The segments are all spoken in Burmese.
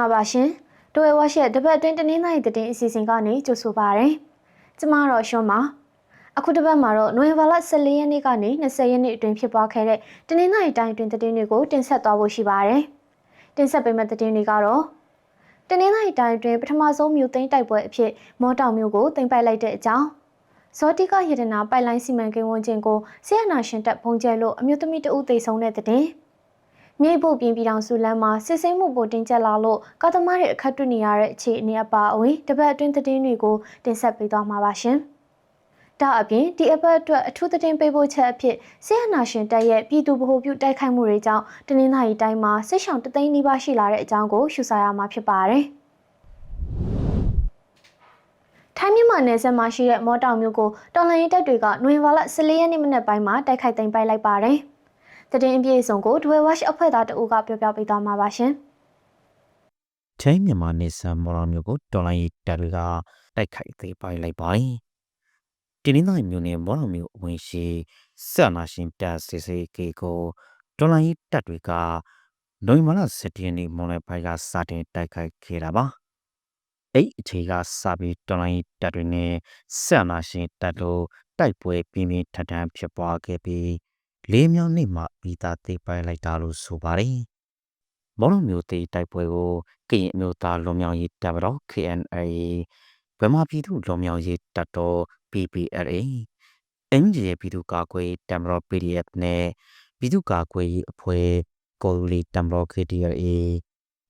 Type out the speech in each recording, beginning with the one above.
မင်္ဂလာပါရှင်။တိုဝဲဝါရှက်တပတ်အတွင်းတနင်္လာရီသတင်းအစီအစဉ်ကနေကြိုဆိုပါရစေ။ကျမတော့ရှွန်ပါ။အခုတစ်ပတ်မှာတော့နိုဝင်ဘာလ14ရက်နေ့ကနေ20ရက်နေ့အတွင်းဖြစ်ပွားခဲ့တဲ့တနင်္လာရီတိုင်းအတွင်းသတင်းတွေကိုတင်ဆက်သွားဖို့ရှိပါတယ်။တင်ဆက်ပေးမယ့်သတင်းတွေကတော့တနင်္လာရီတိုင်းအတွင်းပထမဆုံးမြို့သိမ်းတိုက်ပွဲအဖြစ်မော်တောင်မြို့ကိုသိမ်းပိုက်လိုက်တဲ့အကြောင်းဇောတိကရတနာပိုက်လိုင်းစီမံကိန်းဝန်ကျင်ကိုဆီယနာရှင်တပ်ဖုံးကျဲလို့အမျိုးသမီးတဦးသေဆုံးတဲ့တဲ့ မြိတ်ပုတ်ပြင်ပြည်တော်စုလမ်းမှာစစ်စိမ့်မှုပိုတင်ကျက်လာလို့ကာသမားတွေအခက်တွေ့နေရတဲ့အခြေအနေအပါအဝင်တပတ်အတွင်းသတင်းတွေကိုတင်ဆက်ပေးသွားမှာပါရှင်။ဒါအပြင်ဒီအပတ်အတွက်အထူးသတင်းပေးပို့ချက်အဖြစ်ဆီယနာရှင်တပ်ရဲ့ပြည်သူဗဟိုပြုတိုက်ခိုက်မှုတွေကြောင့်တနင်္လာရီတိုင်းမှာစစ်ဆောင်တသိန်းနီးပါးရှိလာတဲ့အကြောင်းကိုရှုစားရမှာဖြစ်ပါတယ်။ထိုင်းမြန်မာနယ်စပ်မှာရှိတဲ့မော်တောင်မြို့ကိုတော်လှန်ရေးတပ်တွေကနွေဘာလ14ရက်နေ့မနက်ပိုင်းမှာတိုက်ခိုက်သိမ်းပိုက်လိုက်ပါတယ်။ သတင်းအပြည့်အစုံကိုဒွေဝက်ရှ်အဖွဲ့သားတအူးကပြောပြပေးသွားမှာပါရှင်ထိုင်းမြန်မာနေဆန်မော်တော်မျိုးကိုတော်လိုင်းရေးတပ်တွေကတိုက်ခိုက်သိမ်းပိုက်လိုက်ပါတယ်။ဒီနေ့တိုင်းမျိုးနဲ့မော်တော်မျိုးအဝင်ရှိဆက်နာရှင်တပ်စစ်စေးကေကိုတော်လိုင်းရေးတပ်တွေကနိုဝင်ဘာလ17ရက်နေ့မွန်လယ်ပိုင်းကစတင်တိုက်ခိုက်ခဲ့တာပါ။အဲ့အချိန်ကစပြီးတော်လိုင်းရေးတပ်တွေနဲ့ဆက်နာရှင်တပ်တို့တိုက်ပွဲပြင်းပြင်းထန်ထန်ဖြစ်ပွားခဲ့ပြီး လေးမြောက်နေ့မှာမိသားသိမ်းပိုက်လိုက်တာလို့ဆိုပါတယ်။မော်တော်မျိုးတေးတိုက်ပွဲကိုကရင်အမျိုးသားလွန်မြောက်ရေးတပ်မတော် KNA ဗမာပြည်သူလွန်မြောက်ရေးတပ်တော် PPLA အင်ဂျီရဲ့ပြည်သူ့ကာကွယ်ရေးတပ်မတော် PDF နဲ့ပြည်သူ့ကာကွယ်ရေးအဖွဲ့ကိုလီတပ်မတော် KDRA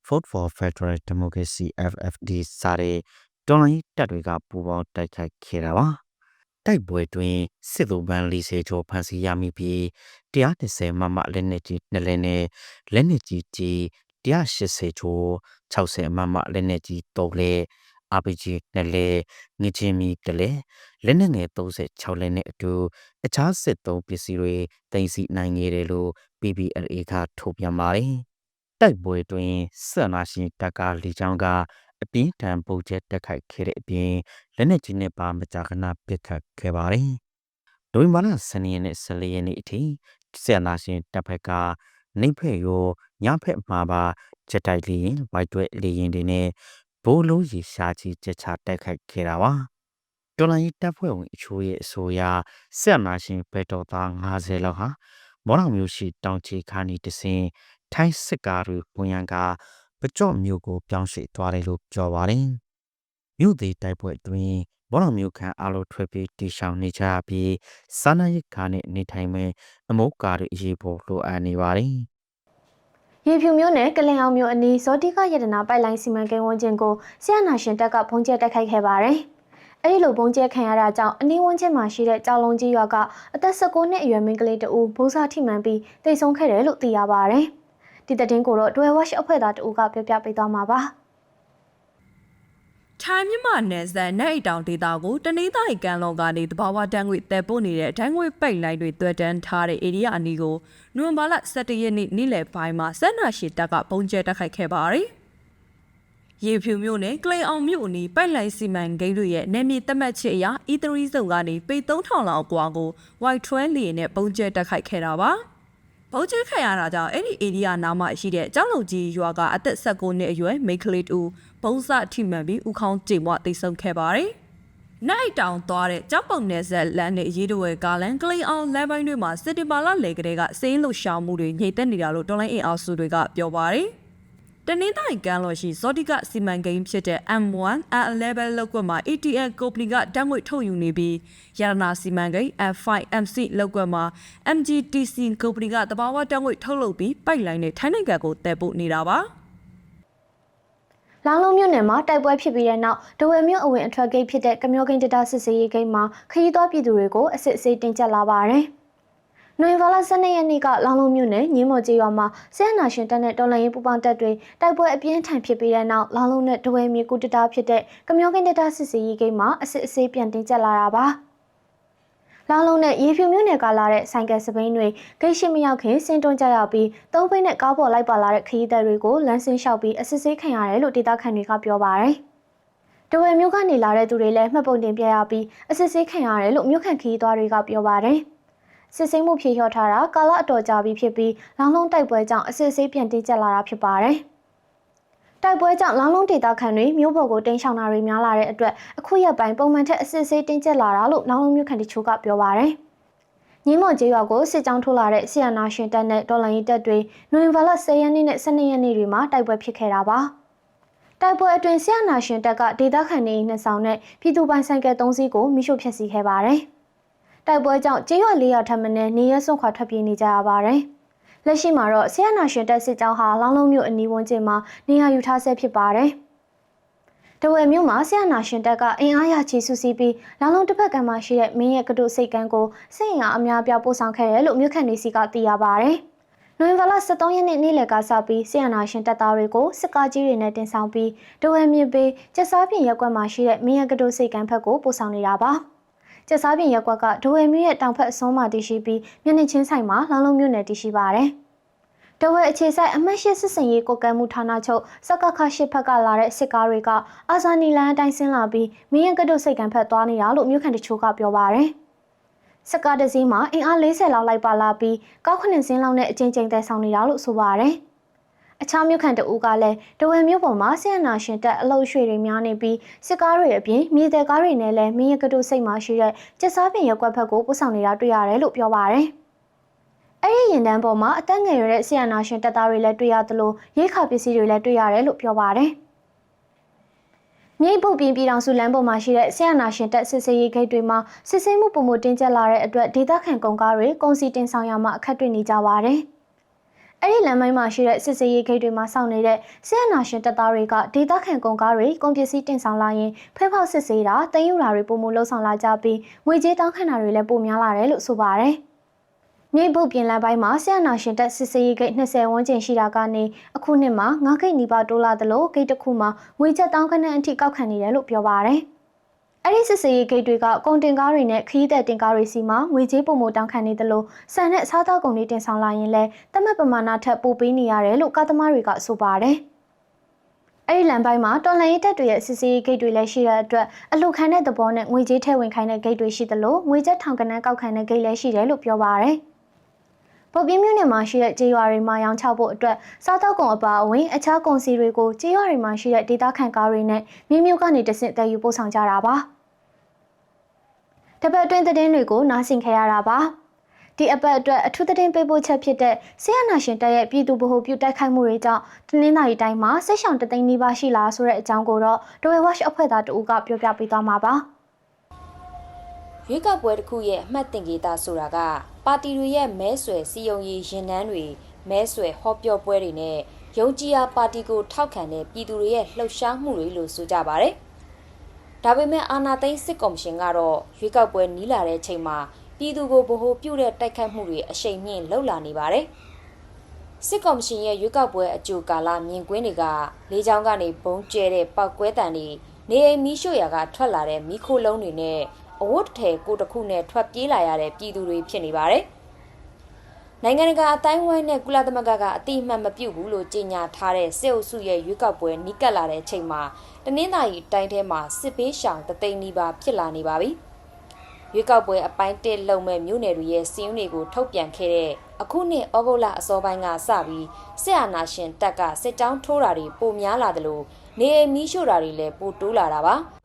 Fort for Federal Democracy FFD စတဲ့တော်လှန်ရေးတပ်တွေကပူးပေါင်းတိုက်ခိုက်ခဲ့တာပါ တိုက်ပွဲတွင်စစ်သူပန်း40ကျော်ဖမ်းဆီးရမိပြီး130မမလက်နက်ကြီးနှစ်လက်နဲ့လက်နက်ကြီးကြီး180ကျော်60မမလက်နက်ကြီး3လက် RPG နှစ်လက်ငချင်းမီတစ်လက်လက်နက်ငယ်36လက်နဲ့အတူအခြားစစ်သုံးပစ္စည်းတွေတင်စီနိုင်ခဲ့တယ်လို့ PPLA ကထုတ်ပြန်ပါတယ်တိုက်ပွဲတွင်ဆက်နာရှင်တပ်ကလီချောင်းက အပြင်းထန်ပုံကျက်တက်ခိုက်ခဲ့တဲ့အပြင်လက်နက်ကြီးနဲ့ပါမကြာခဏပစ်ခတ်ခဲ့ပါတယ်။ဒိုဝင်ဘာလ12ရက်နဲ့14ရက်နေ့အထိဆက်နာရှင်တပ်ဖက်ကနေဖက်ရောညဖက်မှာပါချက်တိုက်လျင်ဝိုက်တွဲလျင်တွေနဲ့ဘိုးလုံးရီရှားကြီးချက်ချတိုက်ခိုက်ခဲ့တာပါ။တော်လိုင်းတပ်ဖွဲ့ဝင်အချို့ရဲ့အဆိုအရဆက်နာရှင်ဘက်တော်သား90လောက်ဟာမော်တော်မျိုးရှိတောင်ချေခါနီတစင်ထိုင်းစစ်ကားတွေဝင်ရန်က ပကြော့မျိုးကိုပြောင်းရွှေ့သွားတယ်လို့ပြောပါတယ်။မြို့သေးတိုက်ပွဲအတွင်းဘောတော်မျိုးခန့်အားလုံးထွက်ပြေးတီရှောင်နေကြပြီးစာနာရိတ်ခါနဲ့နေထိုင်မဲ့အမုတ်ကာတွေအရေးပေါ်လိုအပ်နေပါတယ်။ရေဖြူမျိုးနဲ့ကလင်အောင်မျိုးအနီးဇောတိကရတနာပိုက်လိုင်းစီမံကိန်းဝန်ကျင်ကိုဆီယနာရှင်တပ်ကဘုံကျဲတိုက်ခိုက်ခဲ့ပါတယ်။အဲဒီလိုဘုံကျဲခံရတာကြောင့်အနီးဝန်းကျင်မှာရှိတဲ့ကြောင်လုံးကြီးရွာကအသက်16နှစ်အရွယ်မိန်းကလေးတဦးဘိုးစားထိမှန်ပြီးတိတ်ဆုံးခဲ့တယ်လို့သိရပါတယ်။ ဒီတဲ့တင်ကိုတော့ဒွယ်ဝက်ရှ်အဖွဲ့သားတဦးကပြောပြပေးသွားမှာပါ။ထိုင်းမြန်မာနယ်စပ်နဲ့အိတောင်ဒေသကိုတနင်္သာရီကမ်းလွန်ကနေတဘာဝတန်းငွေတက်ပို့နေတဲ့ဒိုင်းငွေပိတ်လိုင်းတွေတွဲတန်းထားတဲ့ဧရိယာအနီးကိုနိုဝင်ဘာလ17ရက်နေ့နေ့လယ်ပိုင်းမှာစက်နာရှိတပ်ကပုံကျဲတက်ခိုက်ခဲ့ပါတယ်။ရေဖြူမြို့နယ်ကလိန်အောင်မြို့အနီးပိုက်လိုင်းစီမံကိန်းတွေရဲ့နယ်မြေသတ်မှတ်ချက်အရ E3 စုံကနေပေ3000လောက်အကွာကို Y12 လီနဲ့ပုံကျဲတက်ခိုက်ခဲ့တာပါ။ ဘုံကျဲခံရတာကြောင့်အဲ့ဒီဧရိယာနားမှာရှိတဲ့ကျောင်းလုံကြီးရွာကအသက်16နှစ်အရွယ်မိန်းကလေးတူဘုံစထိမှန်ပြီးဥခေါင်းကြေမွတိတ်ဆုံးခဲ့ပါတယ်။နိုင်တောင်သွားတဲ့ကြောက်ပုံနယ်ဆက်လမ်းနဲ့ရေးတဝဲကားလန်ကလိန်အောင်လမ်းပိုင်းတွေမှာစစ်တီပါလာလေကလေးကစိင်းလှရှောင်မှုတွေညှိတက်နေတာလို့တော်လိုင်းအင်အားစုတွေကပြောပါတယ်။ တနင်္သာရီကမ်းလွန်ရှိဇော်တိကစီမံကိန်းဖြစ်တဲ့ M1 A11 လောက်ကွက်မှာ ATL ကုမ္ပဏီကတန်းငွေထုတ်ယူနေပြီးရတနာစီမံကိန်း F5 MC လောက်ကွက်မှာ MGTC ကုမ္ပဏီကတဘာဝတန်းငွေထုတ်လုပ်ပြီးပိုက်လိုင်းနဲ့ထိုင်းနိုင်ငံကိုတည်ပို့နေတာပါလောင်လုံးမြို့နယ်မှာတိုက်ပွဲဖြစ်ပြီးတဲ့နောက်ဒဝယ်မြို့အဝင်အထွက်ဂိတ်ဖြစ်တဲ့ကမျောကိန်းတတာစစ်စေးရေးဂိတ်မှာခရီးသွားပြည်သူတွေကိုအစစ်အဆေးတင်ကြပ်လာပါတယ်။ နွေဘာလ12ရက်နေ့ကလောင်လုံးမြို့နယ်ညင်းမော်ကျေးရွာမှာဆီယနာရှင်တပ်နဲ့တော်လှန်ရေးပူးပေါင်းတပ်တွေတိုက်ပွဲအပြင်းထန်ဖြစ်ပြီးတဲ့နောက်လောင်လုံးနဲ့ဒဝဲမြေကူတတာဖြစ်တဲ့ကမျောကင်းတတာစစ်စီရေးဂိမ်းမှာအစစ်အဆေးပြန်တင်ကျက်လာတာပါလောင်လုံးနဲ့ရေဖြူမြို့နယ်ကလာတဲ့ဆိုင်ကယ်စပိန်တွေဂိတ်ရှိမရောက်ခင်စင်တွန်းကြရောက်ပြီးသုံးပိတ်နဲ့ကားပေါ်လိုက်ပါလာတဲ့ခရီးသည်တွေကိုလမ်းဆင်းလျှောက်ပြီးအစစ်ဆေးခံရတယ်လို့ဒေသခံတွေကပြောပါတယ်တဝယ်မြို့ကနေလာတဲ့သူတွေလည်းမှတ်ပုံတင်ပြရပြီးအစစ်ဆေးခံရတယ်လို့မြို့ခံခရီးသွားတွေကပြောပါတယ်။ စစ်ဆေးမှုဖြေလျှော့ထားတာကာလအတော်ကြာပြီဖြစ်ပြီးလောင်လုံးတိုက်ပွဲကြောင့်အစစ်ဆေးပြန်တင်ကျက်လာတာဖြစ်ပါတယ်။တိုက်ပွဲကြောင့်လောင်းလုံးဒေသခံတွေမြို့ပေါ်ကိုတင်းရှောင်တာတွေများလာတဲ့အတွက်အခုရက်ပိုင်းပုံမှန်ထက်အစစ်အဆေးတင်းကျပ်လာတာလို့လောင်းလုံးမြို့ခံတချို့ကပြောပါရယ်။ညီမော်ကျေးရွာကိုစစ်ကြောင်းထိုးလာတဲ့ဆီယနာရှင်တပ်နဲ့ဒေါ်လာရီတပ်တွေနိုဝင်ဘာလ10ရက်နေ့နဲ့12ရက်နေ့တွေမှာတိုက်ပွဲဖြစ်ခဲ့တာပါ။တိုက်ပွဲအတွင်းဆီယနာရှင်တပ်ကဒေသခံတွေနှစ်ဆောင်နဲ့ပြည်သူပိုင်ဆိုင်ကယ်၃စီးကိုမိရှို့ဖျက်ဆီးခဲ့ပါတယ်။ တိုက်ပွဲကြောင့်ကျေးရွာ၄ရွာထပ်မံနေရဲစွန့်ခွာထွက်ပြေးနေကြရပါတယ်။လက်ရှိမှာတော့ဆီယနာရှင်တပ်စစ်ကြောင်းဟာလောင်းလုံးမြို့အနီးဝန်းကျင်မှာနေရာယူထားဆဲဖြစ်ပါတယ်။တဝယ်မြို့မှာဆီယနာရှင်တပ်ကအင်အားရချီစုစည်းပြီးလောင်းလုံးတစ်ဖက်ကမ်းမှာရှိတဲ့မင်းရဲ့ကတုစိတ်ကမ်းကိုစစ်ရင်အားအများပြပို့ဆောင်ခဲ့တယ်လို့မြို့ခံတွေစီကသိရပါတယ်။နိုဝင်ဘာလ23ရက်နေ့နေ့လယ်ကစပြီးဆီယနာရှင်တပ်သားတွေကိုစစ်ကားကြီးတွေနဲ့တင်ဆောင်ပြီးတဝယ်မြစ်ပေးကျက်စားပြင်ရက်ကွက်မှာရှိတဲ့မင်းရဲ့ကတုစိတ်ကမ်းဘက်ကိုပို့ဆောင်နေတာပါ။ ကျက်စားပြင်ရက်ကွက်ကဒဝယ်မြို့ရဲ့တောင်ဖက်အစွန်းမှာတည်ရှိပြီးမျက်နှာချင်းဆိုင်မှာလောင်းလုံးမြို့နယ်တည်ရှိပါတယ်။တဝဲအခြေဆိုင်အမတ်ရှိစစ်စင်ရေးကိုကဲမှုဌာနချုပ်စကခရှိဖက်ကလာတဲ့စစ်ကားတွေကအာဇာနီလန်အတိုင်းဆင်းလာပြီးမင်းရကတုတ်စိတ်ကံဖက်သွားနေတာလို့မြို့ခံတချို့ကပြောပါရယ်စကားတစ်စီးမှာအင်အား40လောက်လိုက်ပါလာပြီးကောက်ခဏစင်းလောက်နဲ့အချင်းချင်းတဲဆောင်နေတာလို့ဆိုပါရယ် အခြားမြို့ခံတအူးကလည်းတဝဲမြို့ပေါ်မှာဆီယနာရှင်တက်အလုတ်ရွှေတွေများနေပြီးစစ်ကားတွေအပြင်မြေတဲကားတွေနဲ့လည်းမင်းရကတုတ်စိတ်မှာရှိတဲ့ကျက်စားပင်ရက်ကွက်ဖက်ကိုပို့ဆောင်နေတာတွေ့ရတယ်လို့ပြောပါရယ်အဲ့ဒီရင်တန်းပေါ်မှာအသက်ငယ်ရတဲ့ဆီယနာရှင်တပ်သားတွေလည်းတွေ့ရသလိုရိခါပစ္စည်းတွေလည်းတွေ့ရတယ်လို့ပြောပါတယ်။မြိတ်ပုတ်ပြင်းပြည်တော်စုလမ်းပေါ်မှာရှိတဲ့ဆီယနာရှင်တပ်စစ်စေးရေးဂိတ်တွေမှာစစ်ဆေးမှုပုံမှုတင်းကျပ်လာတဲ့အတွက်ဒေသခံကုန်ကားတွေကုန်စည်တင်ဆောင်ရမှာအခက်တွေ့နေကြပါတယ်။ အဲ့ဒီလမ်းမိုင်းမှာရှိတဲ့စစ်စေးရေးဂိတ်တွေမှာစောင့်နေတဲ့ဆီယနာရှင်တပ်သားတွေကဒေသခံကုန်ကားတွေကုန်ပစ္စည်းတင်ဆောင်လာရင်ဖဲဖောက်စစ်ဆေးတာတင်ယူတာတွေပုံမှုလှုပ်ဆောင်လာကြပြီးငွေကြေးတောင်းခံတာတွေလည်းပိုများလာတယ်လို့ဆိုပါတယ်။မြိတ်ပုတ်ပြင်လမ်းပိုင်းမှာဆရာနာရှင်တက်စစ်စေးရေးဂိတ်20ဝန်းကျင်ရှိတာကနေအခုနှစ်မှာငါးဂိတ်နီးပါးတိုးလာသလိုဂိတ်တစ်ခုမှာငွေချက်တောင်းခနဲ့အထိကောက်ခံနေတယ်လို့ပြောပါရယ်။ အဲ့ဒီစစ်စေးရေးဂိတ်တွေကကုန်တင်ကားတွေနဲ့ခရီးသည်တင်ကားတွေစီမှာငွေကြေးပုံမတောင်းခံနေသလိုဆန်နဲ့စားသောက်ကုန်တွေတင်ဆောင်လာရင်လည်းတမတ်ပမာဏထက်ပိုပေးနေရတယ်လို့ကားသမားတွေကဆိုပါရယ်။အဲ့ဒီလမ်းပိုင်းမှာတော်လန်ရေးတပ်တွေရဲ့စစ်စေးဂိတ်တွေလည်းရှိတဲ့အတွက်အလှခံတဲ့သဘောနဲ့ငွေကြေးထည့်ဝင်ခိုင်းတဲ့ဂိတ်တွေရှိသလိုငွေကျပ်ထောင်ကနန်းကောက်ခံတဲ့ဂိတ်လည်းရှိတယ်လို့ပြောပါရယ်။ ပုတ်ပြင်းမြို့နယ်မှာရှိတဲ့ကြေးရွာတွေမှာရောင်းချဖို့အတွက်စားတောက်ကုန်အပါအဝင်အခြားကုန်စည်တွေကိုကြေးရွာတွေမှာရှိတဲ့ဒေသခံကားတွေနဲ့မြို့မြို့ကနေတဆင့်တည်ယူပို့ဆောင်ကြတာပါ။တပတ်အတွင်းသတင်းတွေကိုနားဆင်ခဲ့ရတာပါ။ဒီအပတ်အတွက်အထူးသတင်းပေးပို့ချက်ဖြစ်တဲ့ဆီယနာရှင်တပ်ရဲ့ပြည်သူဗဟိုပြုတိုက်ခိုက်မှုတွေကြောင့်တနင်္လာရီတိုင်းမှာဆက်ရှောင်တသိန်းနီးပါးရှိလာဆိုတဲ့အကြောင်းကိုတော့ဒဝဲဝက်အဖွဲ့သားတဦးကပြောပြပေးသွားမှာပါ။ရွေးကောက်ပွဲတစ်ခုရဲ့အမှတ်တင်ကေတာဆိုတာက ပါတီတွေရဲ့မဲဆွယ်စီယုံရေးရင်နှန်းတွေမဲဆွယ်ဟောပြောပွဲတွေနဲ့ယုံကြည်ရာပါတီကိုထောက်ခံတဲ့ပြည်သူတွေရဲ့လှုပ်ရှားမှုတွေလို့ဆိုကြပါတယ်။ဒါပေမဲ့အာဏာသိမ်းစစ်ကော်မရှင်ကတော့ရွေးကောက်ပွဲနီးလာတဲ့ချိန်မှာပြည်သူကိုဗဟိုပြုတဲ့တိုက်ခိုက်မှုတွေအရှိန်မြင့်လှုပ်လာနေပါတယ်။စစ်ကော်မရှင်ရဲ့ရွေးကောက်ပွဲအကြိုကာလမြင်ကွင်းတွေကလေးချောင်းကနေဘုံကျဲတဲ့ပောက်ကွဲတံတွေနေအိမ်မီးရှို့ရာကထွက်လာတဲ့မီးခိုးလုံးတွေနဲ့ အဝတ်ထည်ကိုတစ်ခုနဲ့ထွက်ပြေးလာရတဲ့ပြည်သူတွေဖြစ်နေပါတယ်။နိုင်ငံတကာအတိုင်းဝိုင်းနဲ့ကုလသမဂ္ဂကအတိအမှတ်မပြုဘူးလို့ကြေညာထားတဲ့စစ်အုပ်စုရဲ့ရွေးကောက်ပွဲနီးကပ်လာတဲ့အချိန်မှာတနင်္သာရီတိုင်းထဲမှာစစ်ပေးရှောင်တသိန်းနီးပါးဖြစ်လာနေပါပြီ။ရွေးကောက်ပွဲအပိုင်းတက်လုံမဲ့မြို့နယ်တွေရဲ့စီးရင်တွေကိုထုတ်ပြန်ခဲ့တဲ့အခုနှစ်ဩဂုတ်လအစောပိုင်းကစပြီးစစ်အာဏာရှင်တပ်ကစစ်ကြောင်းထိုးတာတွေပိုများလာတယ်လို့နေအိမ်မီးရှို့တာတွေလည်းပိုတိုးလာတာပါ။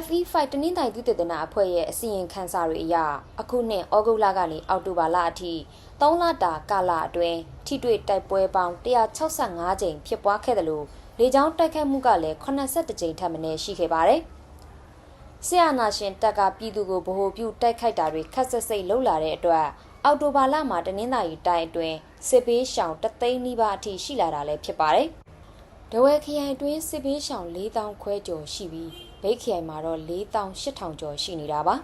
FE5 တနင်္သာရီသုတေသနအဖွဲ့ရဲ့အစီရင်ခံစာတွေအရအခုနှစ်ဩဂုတ်လကနေအောက်တိုဘာလအထိ3လတာကာလအတွင်းထိတွေ့တိုက်ပွဲပေါင်း165ကြိမ်ဖြစ်ပွားခဲ့တယ်လို့လေကြောင်းတိုက်ခိုက်မှုကလည်း82ကြိမ်ထပ်မံရှိခဲ့ပါတယ်။ဆီယနာရှင်တပ်ကပြည်သူကိုဗဟိုပြုတိုက်ခိုက်တာတွေခက်ဆက်စိတ်လှုပ်လာတဲ့အတွက်အောက်တိုဘာလမှာတနင်္သာရီတိုင်းအတွင်းစစ်ပေးရှောင်တသိန်းနီးပါးအထိရှိလာတာလည်းဖြစ်ပါတယ်။ဒဝဲခရိုင်အတွင်းစစ်ပေးရှောင်4000ခွဲကျော်ရှိပြီး ဗိတ်ခရိုင်မှာတော့4800ကျော်ရှိနေတာပါ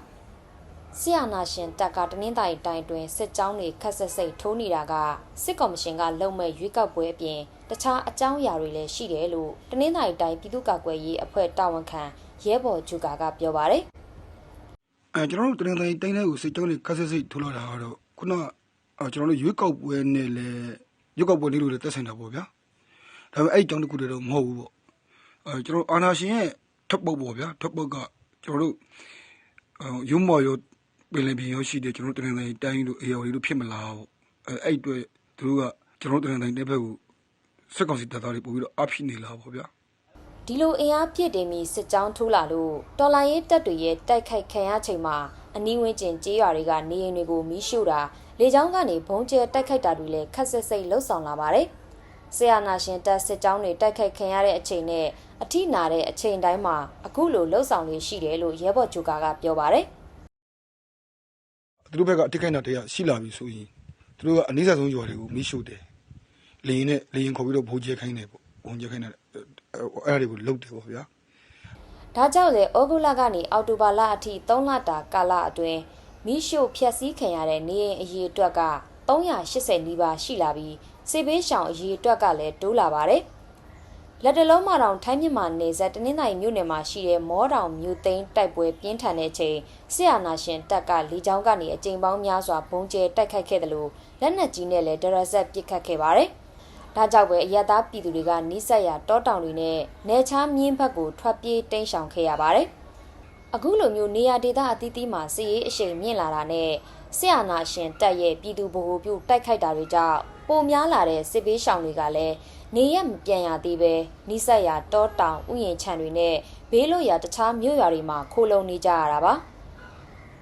ဆီယနာရှင်တပ်ကတနင်္သာရီတိုင်းတွင်စစ်ကြောင်းတွေခက်ဆက်စိတ်ထိုးနေတာကစစ်ကော်မရှင်ကလုံမဲ့ရွေးကောက်ပွဲအပြင်တခြားအကြောင်းအရာတွေလည်းရှိတယ်လို့တနင်္သာရီတိုင်းပြည်သူ့ကာကွယ်ရေးအဖွဲ့တာဝန်ခံရဲဘော်ဂျူကာကပြောပါတယ်အဲကျွန်တော်တို့တရင်တိုင်းတိုင်းတဲ့ကိုစစ်ကြောင်းတွေကဆက်စစ်ထိုးလာတာကတော့ခုနကအော်ကျွန်တော်တို့ရွေးကောက်ပွဲနဲ့လည်းရွေးကောက်ပွဲလေးလိုလည်းတက်ဆိုင်တာပေါ့ဗျာဒါပေမဲ့အဲ့ဒီကြောင်းတစ်ခုတည်းတော့မဟုတ်ဘူးပေါ့အဲကျွန်တော်အာနာရှင်ရဲ့ ထပ်ပုတ်ပေါ့ဗျာထပ်ပုတ်ကကျွန်တော်တို့အော်ရုံမော်ရောပင်လယ်ပြင်ရောရှိတယ်ကျွန်တော်တို့တရင်တိုင်းတိုင်းတို့အေယော်လေးတို့ဖြစ်မလားပေါ့အဲအဲ့အတွက်သူတို့ကကျွန်တော်တို့တရင်တိုင်းတဲ့ဘက်ကိုစစ်ကောင်စီတပ်သားတွေပို့ပြီးတော့အဖိနေလာပါဗျာဒီလိုအင်အားပြည့်တင်ပြီးစစ်ကြောင်းထိုးလာလို့တော်လိုင်းရေးတပ်တွေရဲ့တိုက်ခိုက်ခံရချိန်မှာအနီးဝန်းကျင်ကြေးရွာတွေကနေအိမ်တွေကိုမီးရှို့တာလေကြောင်းကနေဘုံကျဲတိုက်ခိုက်တာတွေလည်းခက်ဆက်စိတ်လှုပ်ဆောင်လာပါတယ်။ ဆီယနာရှင်တပ်စစ်ကြောင်းတွေတိုက်ခိုက်ခံရတဲ့အချိန်နဲ့အထိနာတဲ့အချိန်တိုင်းမှာအခုလိုလှုပ်ဆောင်လေးရှိတယ်လို့ရဲဘော်ဂျူကာကပြောပါတယ်။သူတို့ဘက်ကအတိတ်ခိုင်းတာတွေကရှိလာပြီဆိုရင်သူတို့ကအနည်းဆက်ဆုံးရွာတွေကိုမိရှို့တယ်လေရင်နဲ့လေရင်ခေါ်ပြီးတော့ဘိုးကျဲခိုင်းတယ်ပေါ့ဘုံကျဲခိုင်းတယ်အဲ့ဒါတွေကိုလုတ်တယ်ပေါ့ဗျာဒါကြောင့်လေဩဂုတ်လကနေအောက်တိုဘာလအထိ3လတာကာလအတွင်းမိရှို့ဖျက်ဆီးခံရတဲ့နေအိမ်အရေအတွက်က380နီးပါးရှိလာပြီး စေဘေးရှောင်အရေအတွက်ကလည်းတိုးလာပါတယ်။လက်တလုံးမတောင်ထိုင်းမြန်မာနယ်စပ်တနင်္သာရီမြို့နယ်မှာရှိတဲ့မောတောင်မြို့သိမ်းတိုက်ပွဲပြင်းထန်တဲ့ချိန်ဆရာနာရှင်တပ်ကလီချောင်းကနေအကြိမ်ပေါင်းများစွာဘုံကျဲတိုက်ခိုက်ခဲ့တယ်လို့လက်နက်ကြီးနဲ့လည်းဒရဇက်ပစ်ခတ်ခဲ့ပါတယ်။ဒါကြောင့်ပဲအရသားပြည်သူတွေကနီးစပ်ရာတောတောင်တွေနဲ့နေချားမြင်းဘက်ကိုထွက်ပြေးတိမ်းရှောင်ခဲ့ရပါတယ်။အခုလိုမျိုးနေရာဒေသအသီးသီးမှာစီးရေးအရှိန်မြင့်လာတာနဲ့ဆရာနာရှင်တက်ရဲ့ပြည်သူဗဟိုပြုတိုက်ခိုက်တာတွေကြောင့် ပိုများလာတဲ့စစ်ပေးရှောင်တွေကလည်းနေရက်မပြန်ရသေးပဲနီးစပ်ရာတောတောင်ဥယျာဉ်ခြံတွေနဲ့ဘေးလွတ်ရာတခြားမြို့ရွာတွေမှာခိုလုံနေကြရတာပါ။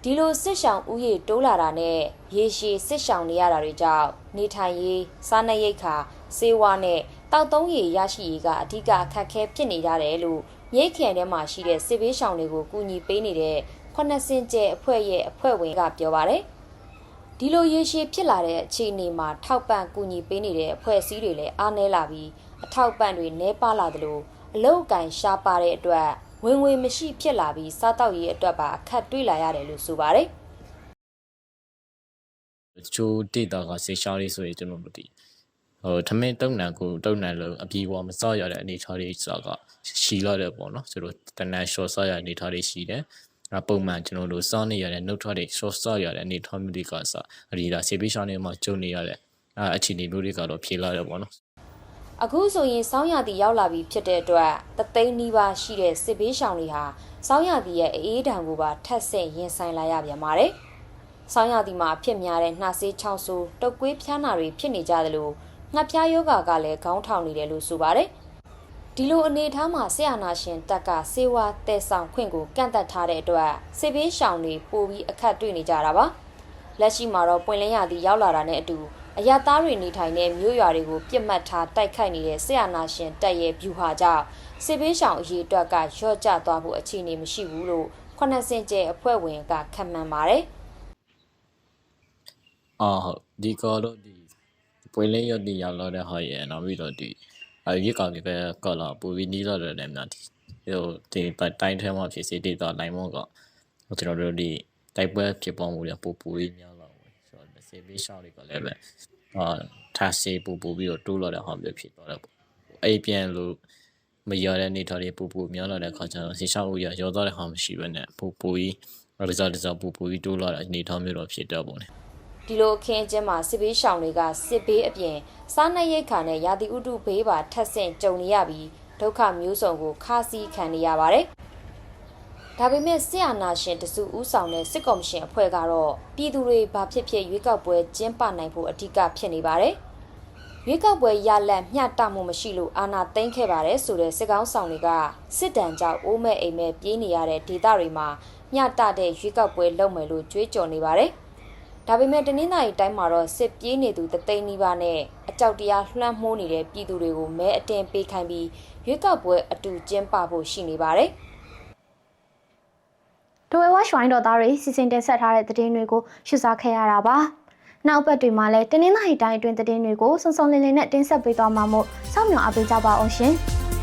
ဒီလိုစစ်ရှောင်ဥယေတိုးလာတာနဲ့ရေရှည်စစ်ရှောင်နေရတာတွေကြောင့်နေထိုင်ရေးစားနပ်ရိက္ခာစေဝါနဲ့တောက်သုံးရေရရှိရေးကအဓိကအခက်အခဲဖြစ်နေကြတယ်လို့မြိတ်ခရိုင်ထဲမှာရှိတဲ့စစ်ဘေးရှောင်တွေကိုကူညီပေးနေတဲ့ခုနှစ်စင်ကျဲအဖွဲ့ရဲ့အဖွဲ့ဝင်ကပြောပါတယ် ဒီလိုရေရှည်ဖြစ်လာတဲ့အခြေအနေမှာထောက်ပံ့ကူညီပေးနေတဲ့အဖွဲ့အစည်းတွေလည်းအားနည်းလာပြီးအထောက်ပံ့တွေနှဲပါလာသလိုအလောက်အကန်ရှားပါတဲ့အတွက်ဝင်ငွေမရှိဖြစ်လာပြီးစားတောက်ရေးအတွက်ပါအခက်တွေ့လာရတယ်လို့ဆိုပါတယ်တချို့ဒေတာကဆေရှားလေးဆိုရင်ကျွန်တော်တို့ဒီဟိုထမင်းတုံနံကိုတုံနံလို့အပြေပေါ်မစောရတဲ့အနေထားလေးဆိုတာကရှီလာတယ်ပေါ့နော်ကျွန်တော်တနန် short ဆော့ရအနေထားလေးရှိတယ် အပုံမှန်ကျွန်တော်တို့စောနေရတဲ့ note ထွက်တွေ short ဆော့ရတဲ့အနေထားမျိုးတွေကစအဒီဒါဆေးပေးရှားနေမှာကျုံနေရတဲ့အဲအခြေအနေမျိုးတွေကတော့ဖြေလာတယ်ပေါ့နော်အခုဆိုရင်စောင်းရသည်ရောက်လာပြီဖြစ်တဲ့အတွက်တသိန်းနီးပါးရှိတဲ့စစ်ဘေးရှောင်တွေဟာစောင်းရသည်ရဲ့အေးဒဏ်ကိုပါထပ်ဆင့်ရင်ဆိုင်လာရပြန်ပါတယ်။စောင်းရသည်မှာဖြစ်များတဲ့နှာစေးချောင်းဆိုးတုပ်ကွေးဖျားနာတွေဖြစ်နေကြတယ်လို့ငှက်ဖျားယောဂါကလည်းခေါင်းထောင်နေတယ်လို့ဆိုပါတယ်။ ဒီလိုအနေအထားမှာဆရာနာရှင်တက်ကစေဝါတဲဆောင်ခွင့်ကိုကန့်သက်ထားတဲ့အတွက်စစ်ဘေးရှောင်တွေပိုပြီးအခက်တွေ့နေကြတာပါ။လက်ရှိမှာတော့ပွင့်လင်းရသည်ရောက်လာတာနဲ့အတူအရသားတွေနေထိုင်တဲ့မြို့ရွာတွေကိုပြစ်မှတ်ထားတိုက်ခိုက်နေတဲ့ဆရာနာရှင်တပ်ရဲ့ဗျူဟာကြောင့်စစ်ဘေးရှောင်အရေးအတွက်ကရော့ကျသွားဖို့အခြေအနေမရှိဘူးလို့ခုနှစ်စင်ကျဲအဖွဲ့ဝင်ကခန့်မှန်းပါတယ်အာဟုတ်ဒီကတော့ဒီပွေလေးရဒီရောက်လာတဲ့ဟာရဲ့နောက်ပြီးတော့ဒီ အရွေးကောက်တွေပဲကောက်လာပူပြီးနီးလာတဲ့နေများဒီဟိုဒီတိုင်းထဲမှာဖြစ်စေဒေတာနိုင်မောကကျွန်တော်တို့ဒီတိုက်ပွဲဖြစ်ပေါ်မှုတွေပူပူလေးများလာဝင်ဆိုတော့စေဘေးရှောင်းတွေကလည်းပဲအာထားစေပူပူပြီးတော့တိုးလာတဲ့ဟာမျိုးဖြစ်သွားတယ်ပေါ့အဲ့ပြန်လို့မရတဲ့နေထားတွေပူပူများလာတဲ့ခါကျတော့စေရှောင်းဦးရရောသွားတဲ့ဟာမရှိဘဲနဲ့ပူပူကြီး result တစားပူပူပြီးတိုးလာတဲ့အနေထားမျိုးတော့ဖြစ်တော့ပေါ့လေ ဒီလိုအခင်းအကျင်းမှာစစ်ဘေးရှောင်တွေကစစ်ဘေးအပြင်စားနပ်ရိက္ခာနဲ့ရာသီဥတုဘေးပါထပ်ဆင့်ကြုံနေရပြီးဒုက္ခမျိုးစုံကိုခါးစည်းခံနေရပါတယ်။ဒါပေမဲ့စစ်အာဏာရှင်တစုဦးဆောင်တဲ့စစ်ကော်မရှင်အဖွဲ့ကတော့ပြည်သူတွေဘာဖြစ်ဖြစ်ရွေးကောက်ပွဲကျင်းပနိုင်ဖို့အဓိကဖြစ်နေပါတယ်။ရွေးကောက်ပွဲရလဒ်မျှတမှုမရှိလို့အာဏာသိမ်းခဲ့ပါတယ်ဆိုတဲ့စစ်ကောင်းဆောင်တွေကစစ်တမ်းကြောင့်အိုးမဲ့အိမ်မဲ့ပြေးနေရတဲ့ဒေသတွေမှာမျှတတဲ့ရွေးကောက်ပွဲလုပ်မယ်လို့ကြွေးကြော်နေပါတယ်။ ဒါပေမဲ့တနင်္သာရီတိုင်းမှာတော့စစ်ပြေးနေသူတသိန်းနီးပါးနဲ့အကြောက်တရားလွှမ်းမိုးနေတဲ့ပြည်သူတွေကိုမဲအတင်းပေးခိုင်းပြီးရွေးကောက်ပွဲအတူကျင်းပဖို့ရှိနေပါတယ်။ဒိုဝဲဝါရွှိုင်းတော်သားတွေစီစဉ်တင်ဆက်ထားတဲ့သတင်းတွေကိုရှုစားခဲ့ရတာပါ။နောက်ပတ်တွေမှာလည်းတင်းနှင်းသားရီတိုင်းအတွင်းသတင်းတွေကိုစုံစုံလင်လင်နဲ့တင်ဆက်ပေးသွားမှာမို့စောင့်မျှော်အားပေးကြပါအောင်ရှင်။